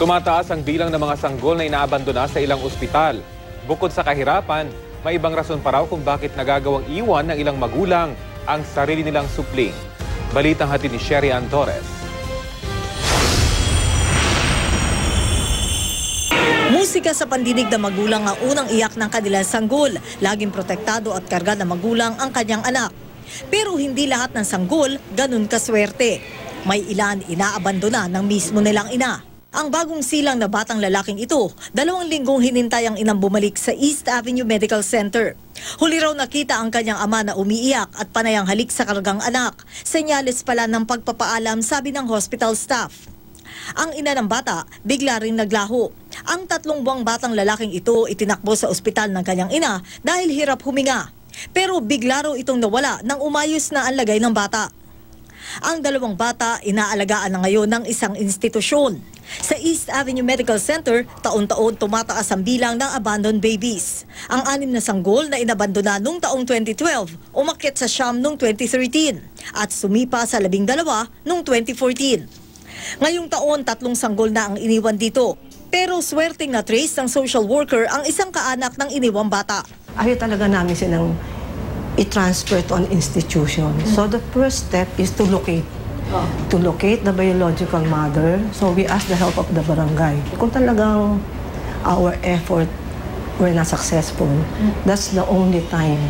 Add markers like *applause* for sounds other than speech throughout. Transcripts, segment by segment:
Tumataas ang bilang ng mga sanggol na inaabandona sa ilang ospital. Bukod sa kahirapan, may ibang rason pa raw kung bakit nagagawang iwan ng ilang magulang ang sarili nilang supling. Balitang hatid ni Sherry Ann Torres. Musika sa pandinig ng magulang ang unang iyak ng kanilang sanggol. Laging protektado at karga ng magulang ang kanyang anak. Pero hindi lahat ng sanggol ganun kaswerte. May ilan inaabandona ng mismo nilang ina. Ang bagong silang na batang lalaking ito, dalawang linggong hinintay ang inang bumalik sa East Avenue Medical Center. Huli raw nakita ang kanyang ama na umiiyak at panayang halik sa kargang anak. Senyales pala ng pagpapaalam sabi ng hospital staff. Ang ina ng bata, bigla rin naglaho. Ang tatlong buwang batang lalaking ito itinakbo sa ospital ng kanyang ina dahil hirap huminga. Pero bigla raw itong nawala nang umayos na ang lagay ng bata. Ang dalawang bata inaalagaan na ngayon ng isang institusyon. Sa East Avenue Medical Center, taon-taon tumataas ang bilang ng abandoned babies. Ang anim na sanggol na inabandona noong taong 2012, umakyat sa Siam noong 2013 at sumipa sa labing dalawa noong 2014. Ngayong taon, tatlong sanggol na ang iniwan dito. Pero swerteng na trace ng social worker ang isang kaanak ng iniwang bata. ayaw talaga namin silang i-transfer to an institution. So the first step is to locate. To locate the biological mother. So we ask the help of the barangay. Kung talagang our effort were not successful, that's the only time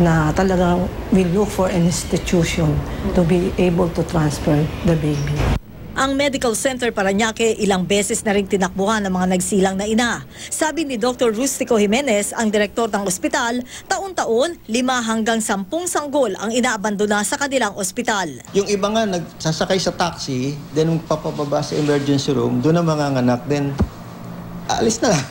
na talagang we look for an institution to be able to transfer the baby. Ang Medical Center Paranaque ilang beses na rin tinakbuhan ng mga nagsilang na ina. Sabi ni Dr. Rustico Jimenez, ang direktor ng ospital, taon-taon, lima hanggang sampung sanggol ang inaabandona sa kanilang ospital. Yung iba nga nagsasakay sa taxi, then papababa sa emergency room, doon ang mga anak, then alis na. *laughs*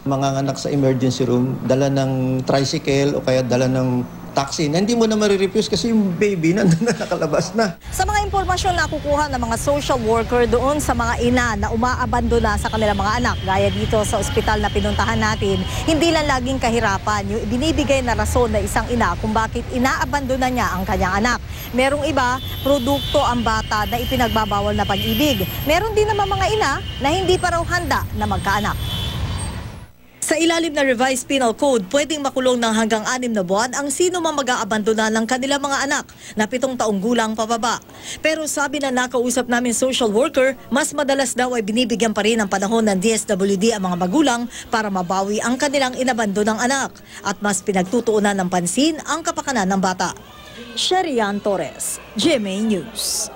Mga anak sa emergency room, dala ng tricycle o kaya dala ng taxi na hindi mo na marirefuse kasi yung baby nandun na nakalabas na. Sa mga impormasyon na kukuha ng mga social worker doon sa mga ina na umaabandona sa kanilang mga anak, gaya dito sa ospital na pinuntahan natin, hindi lang laging kahirapan yung binibigay na rason na isang ina kung bakit inaabandona niya ang kanyang anak. Merong iba, produkto ang bata na ipinagbabawal na pag-ibig. Meron din naman mga ina na hindi pa raw handa na magkaanak. Sa ilalim na revised penal code, pwedeng makulong ng hanggang anim na buwan ang sino mang mag-aabandona ng kanilang mga anak na pitong taong gulang pababa. Pero sabi na nakausap namin social worker, mas madalas daw ay binibigyan pa rin ng panahon ng DSWD ang mga magulang para mabawi ang kanilang inabandonang anak at mas pinagtutuunan ng pansin ang kapakanan ng bata. Sherian Torres, GMA News.